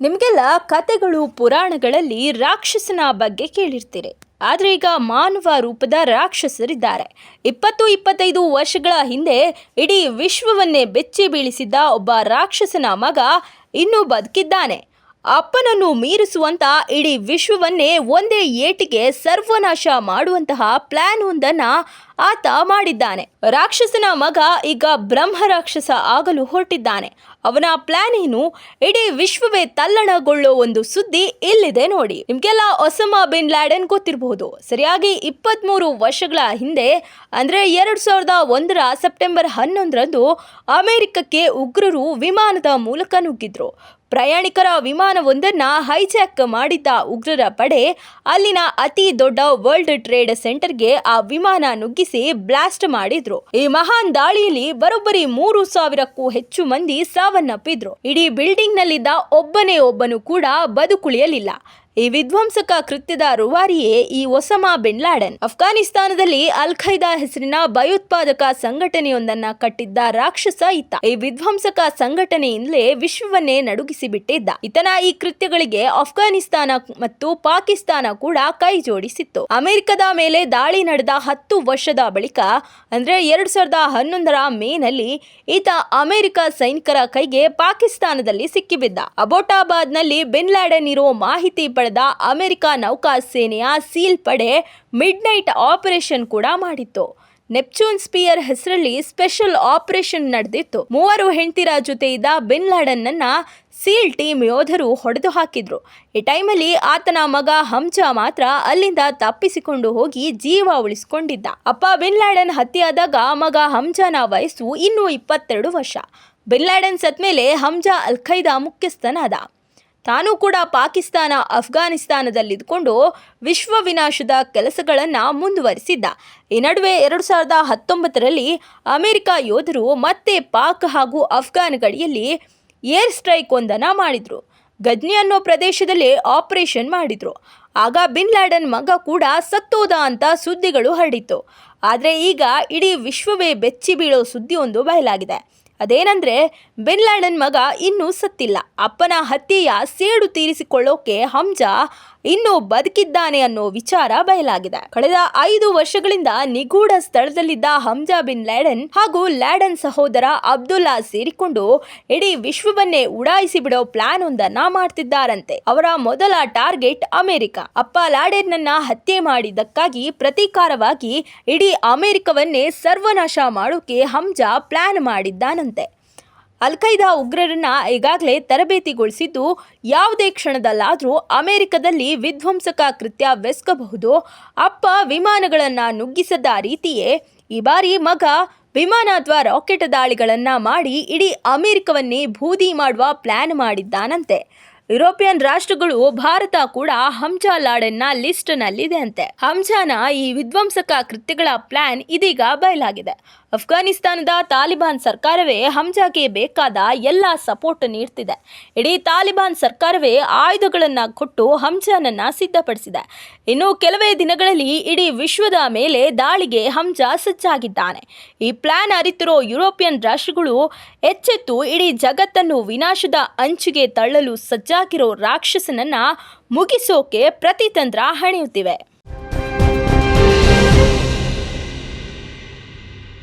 ನಿಮಗೆಲ್ಲ ಕತೆಗಳು ಪುರಾಣಗಳಲ್ಲಿ ರಾಕ್ಷಸನ ಬಗ್ಗೆ ಕೇಳಿರ್ತೀರಿ. ಆದರೆ ಈಗ ಮಾನವ ರೂಪದ ರಾಕ್ಷಸರಿದ್ದಾರೆ. ಇಪ್ಪತ್ತು ಇಪ್ಪತ್ತೈದು ವರ್ಷಗಳ ಹಿಂದೆ ಇಡೀ ವಿಶ್ವವನ್ನೇ ಬೆಚ್ಚಿ ಬೀಳಿಸಿದ್ದ ಒಬ್ಬ ರಾಕ್ಷಸನ ಮಗ ಇನ್ನೂ ಬದುಕಿದ್ದಾನೆ. ಅಪ್ಪನನ್ನು ಮೀರಿಸುವಂತ ಇಡೀ ವಿಶ್ವವನ್ನೇ ಒಂದೇ ಏಟಿಗೆ ಸರ್ವನಾಶ ಮಾಡುವಂತಹ ಪ್ಲಾನ್ ಒಂದನ್ನ ಆತ ಮಾಡಿದ್ದಾನೆ. ರಾಕ್ಷಸನ ಮಗ ಈಗ ಬ್ರಹ್ಮ ರಾಕ್ಷಸ ಆಗಲು ಹೊರಟಿದ್ದಾನೆ. ಅವನ ಪ್ಲಾನ್ ಏನು? ಇಡೀ ವಿಶ್ವವೇ ತಲ್ಲಣಗೊಳ್ಳೋ ಒಂದು ಸುದ್ದಿ ಇಲ್ಲಿದೆ ನೋಡಿ. ನಿಮ್ಗೆಲ್ಲ ಒಸಮಾ ಬಿನ್ ಲ್ಯಾಡನ್ ಗೊತ್ತಿರಬಹುದು. ಸರಿಯಾಗಿ ಇಪ್ಪತ್ಮೂರು ವರ್ಷಗಳ ಹಿಂದೆ, ಅಂದ್ರೆ ಎರಡ್ ಸಾವಿರದ ಒಂದರ ಸೆಪ್ಟೆಂಬರ್ ಹನ್ನೊಂದರಂದು ಅಮೆರಿಕಕ್ಕೆ ಉಗ್ರರು ವಿಮಾನದ ಮೂಲಕ ನುಗ್ಗಿದ್ರು. ಪ್ರಯಾಣಿಕರ ವಿಮಾನವೊಂದನ್ನು ಹೈಜಾಕ್ ಮಾಡಿದ್ದ ಉಗ್ರರ ಪಡೆ ಅಲ್ಲಿನ ಅತಿ ದೊಡ್ಡ ವರ್ಲ್ಡ್ ಟ್ರೇಡ್ ಸೆಂಟರ್ಗೆ ಆ ವಿಮಾನ ನುಗ್ಗಿಸಿ ಬ್ಲಾಸ್ಟ್ ಮಾಡಿದ್ರು. ಈ ಮಹಾನ್ ದಾಳಿಯಲ್ಲಿ ಬರೋಬ್ಬರಿ ಮೂರು ಸಾವಿರಕ್ಕೂ ಹೆಚ್ಚು ಮಂದಿ ಸಾವನ್ನಪ್ಪಿದ್ರು. ಇಡೀ ಬಿಲ್ಡಿಂಗ್ ನಲ್ಲಿದ್ದ ಒಬ್ಬನೇ ಒಬ್ಬನು ಕೂಡ ಬದುಕುಳಿಯಲಿಲ್ಲ. ಈ ವಿಧ್ವಂಸಕ ಕೃತ್ಯದ ರುವಾರಿಯೇ ಈ ಒಸಮಾ ಬಿನ್ ಲಾಡೆನ್. ಅಫ್ಘಾನಿಸ್ತಾನದಲ್ಲಿ ಅಲ್ ಖೈದಾ ಹೆಸರಿನ ಭಯೋತ್ಪಾದಕ ಸಂಘಟನೆಯೊಂದನ್ನ ಕಟ್ಟಿದ್ದ ರಾಕ್ಷಸ ಈತ. ಈ ವಿಧ್ವಂಸಕ ಸಂಘಟನೆಯಿಂದಲೇ ವಿಶ್ವವನ್ನೇ ನಡುಗಿಸಿ ಬಿಟ್ಟಿದ್ದ ಈತನ ಈ ಕೃತ್ಯಗಳಿಗೆ ಅಫ್ಘಾನಿಸ್ತಾನ ಮತ್ತು ಪಾಕಿಸ್ತಾನ ಕೂಡ ಕೈ ಜೋಡಿಸಿತ್ತು. ಅಮೆರಿಕದ ಮೇಲೆ ದಾಳಿ ನಡೆದ ಹತ್ತು ವರ್ಷದ ಬಳಿಕ, ಅಂದ್ರೆ ಎರಡ್ ಸಾವಿರದ ಹನ್ನೊಂದರ ಮೇನಲ್ಲಿ, ಈತ ಅಮೆರಿಕ ಸೈನಿಕರ ಕೈಗೆ ಪಾಕಿಸ್ತಾನದಲ್ಲಿ ಸಿಕ್ಕಿಬಿದ್ದ. ಅಬೋಟಾಬಾದ್ನಲ್ಲಿ ಬಿನ್ ಲಾಡೆನ್ ಇರೋ ಮಾಹಿತಿ ಅಮೆರಿಕ ನೌಕಾ ಸೇನೆಯ ಸೀಲ್ ಪಡೆ ಮಿಡ್ ನೈಟ್ ಆಪರೇಷನ್ ಕೂಡ ಮಾಡಿತ್ತು. ನೆಪ್ಚೂನ್ ಸ್ಪಿಯರ್ ಹೆಸರಲ್ಲಿ ಸ್ಪೆಷಲ್ ಆಪರೇಷನ್ ನಡೆದಿತ್ತು. ಮೂವರು ಹೆಂಡತಿರ ಜೊತೆ ಇದ್ದ ಬಿನ್ ಲಾಡನ್ನ ಸೀಲ್ ಟೀಮ್ ಯೋಧರು ಹೊಡೆದು ಹಾಕಿದ್ರು. ಈ ಟೈಮಲ್ಲಿ ಆತನ ಮಗ ಹಂಜಾ ಮಾತ್ರ ಅಲ್ಲಿಂದ ತಪ್ಪಿಸಿಕೊಂಡು ಹೋಗಿ ಜೀವ ಉಳಿಸಿಕೊಂಡಿದ್ದ. ಅಪ್ಪ ಬಿನ್ ಲಾಡನ್ ಹತ್ಯೆಯಾದಾಗ ಮಗ ಹಂಜಾನ ವಯಸ್ಸು ಇನ್ನೂ ಇಪ್ಪತ್ತೆರಡು ವರ್ಷ. ಬಿನ್ ಲ್ಯಾಡನ್ ಸತ್ಮೇಲೆ ಹಂಜಾ ಅಲ್ ಖೈದಾ ಮುಖ್ಯಸ್ಥನಾದ. ತಾನೂ ಕೂಡ ಪಾಕಿಸ್ತಾನ ಅಫ್ಘಾನಿಸ್ತಾನದಲ್ಲಿದ್ದುಕೊಂಡು ವಿಶ್ವ ವಿನಾಶದ ಕೆಲಸಗಳನ್ನು ಮುಂದುವರಿಸಿದ್ದ. ಈ ನಡುವೆ ಎರಡು ಸಾವಿರದ ಹತ್ತೊಂಬತ್ತರಲ್ಲಿ ಅಮೆರಿಕ ಯೋಧರು ಮತ್ತೆ ಪಾಕ್ ಹಾಗೂ ಅಫ್ಘಾನ್ ಗಡಿಯಲ್ಲಿ ಏರ್ ಸ್ಟ್ರೈಕ್ ಒಂದನ್ನು ಮಾಡಿದರು. ಗಜ್ನಿ ಅನ್ನೋ ಪ್ರದೇಶದಲ್ಲಿ ಆಪರೇಷನ್ ಮಾಡಿದರು. ಆಗ ಬಿನ್ ಲ್ಯಾಡನ್ ಮಗ ಕೂಡ ಸತ್ತೋದ ಅಂತ ಸುದ್ದಿಗಳು ಹರಡಿತ್ತು. ಆದರೆ ಈಗ ಇಡೀ ವಿಶ್ವವೇ ಬೆಚ್ಚಿ ಬೀಳೋ ಸುದ್ದಿಯೊಂದು ಬಯಲಾಗಿದೆ. ಅದೇನಂದ್ರೆ ಬಿನ್ ಲ್ಯಾಡನ್ ಮಗ ಇನ್ನೂ ಸತ್ತಿಲ್ಲ. ಅಪ್ಪನ ಹತ್ಯೆಯ ಸೇಡು ತೀರಿಸಿಕೊಳ್ಳೋಕೆ ಹಂಜಾ ಇನ್ನೂ ಬದುಕಿದ್ದಾನೆ ಅನ್ನೋ ವಿಚಾರ ಬಯಲಾಗಿದೆ. ಕಳೆದ ಐದು ವರ್ಷಗಳಿಂದ ನಿಗೂಢ ಸ್ಥಳದಲ್ಲಿದ್ದ ಹಮ್ಜಾ ಬಿನ್ ಲ್ಯಾಡನ್ ಹಾಗೂ ಲ್ಯಾಡನ್ ಸಹೋದರ ಅಬ್ದುಲ್ಲಾ ಸೇರಿಕೊಂಡು ಇಡೀ ವಿಶ್ವವನ್ನೇ ಉಡಾಯಿಸಿ ಬಿಡೋ ಪ್ಲಾನ್ ಒಂದನ್ನ ಮಾಡ್ತಿದ್ದಾರಂತೆ. ಅವರ ಮೊದಲ ಟಾರ್ಗೆಟ್ ಅಮೆರಿಕ. ಅಪ್ಪ ಲ್ಯಾಡೆನ್ನನ್ನ ಹತ್ಯೆ ಮಾಡಿದ್ದಕ್ಕಾಗಿ ಪ್ರತೀಕಾರವಾಗಿ ಇಡೀ ಅಮೆರಿಕವನ್ನೇ ಸರ್ವನಾಶ ಮಾಡೋಕೆ ಹಮ್ಜಾ ಪ್ಲಾನ್ ಮಾಡಿದ್ದಾನಂತೆ. ಅಲ್ ಖೈದಾ ಉಗ್ರರನ್ನ ಈಗಾಗಲೇ ತರಬೇತಿಗೊಳಿಸಿದ್ದು, ಯಾವುದೇ ಕ್ಷಣದಲ್ಲಾದರೂ ಅಮೆರಿಕದಲ್ಲಿ ವಿಧ್ವಂಸಕ ಕೃತ್ಯ ಕೃತ್ಯವೆಸಗಬಹುದು ಅಪ್ಪ ವಿಮಾನಗಳನ್ನು ನುಗ್ಗಿಸದ ರೀತಿಯೇ ಈ ಬಾರಿ ಮಗ ವಿಮಾನ ಅಥವಾ ರಾಕೆಟ್ ದಾಳಿಗಳನ್ನು ಮಾಡಿ ಇಡೀ ಅಮೆರಿಕವನ್ನೇ ಬೂದಿ ಮಾಡುವ ಪ್ಲ್ಯಾನ್ ಮಾಡಿದ್ದಾನಂತೆ. ಯುರೋಪಿಯನ್ ರಾಷ್ಟ್ರಗಳು ಭಾರತ ಕೂಡ ಹಂಜಾ ಲಾಡೆನ್ನ ಲಿಸ್ಟ್ನಲ್ಲಿದೆ ಅಂತೆ. ಹಂಜಾನ ಈ ವಿಧ್ವಂಸಕ ಕೃತ್ಯಗಳ ಪ್ಲಾನ್ ಇದೀಗ ಬಯಲಾಗಿದೆ. ಅಫ್ಘಾನಿಸ್ತಾನದ ತಾಲಿಬಾನ್ ಸರ್ಕಾರವೇ ಹಮ್ಜಾಗೆ ಬೇಕಾದ ಎಲ್ಲ ಸಪೋರ್ಟ್ ನೀಡ್ತಿದೆ. ಇಡೀ ತಾಲಿಬಾನ್ ಸರ್ಕಾರವೇ ಆಯುಧಗಳನ್ನು ಕೊಟ್ಟು ಹಮ್ಜಾನನ್ನು ಸಿದ್ಧಪಡಿಸಿದೆ. ಇನ್ನು ಕೆಲವೇ ದಿನಗಳಲ್ಲಿ ಇಡೀ ವಿಶ್ವದ ಮೇಲೆ ದಾಳಿಗೆ ಹಮ್ಜಾ ಸಜ್ಜಾಗಿದ್ದಾನೆ. ಈ ಪ್ಲಾನ್ ಅರಿತಿರೋ ಯುರೋಪಿಯನ್ ರಾಷ್ಟ್ರಗಳು ಎಚ್ಚೆತ್ತು ಇಡೀ ಜಗತ್ತನ್ನು ವಿನಾಶದ ಅಂಚಿಗೆ ತಳ್ಳಲು ಸಜ್ಜಾಗಿರೋ ರಾಕ್ಷಸನನ್ನು ಮುಗಿಸೋಕೆ ಪ್ರತಿತಂತ್ರ ಹಣಿಯುತ್ತಿವೆ.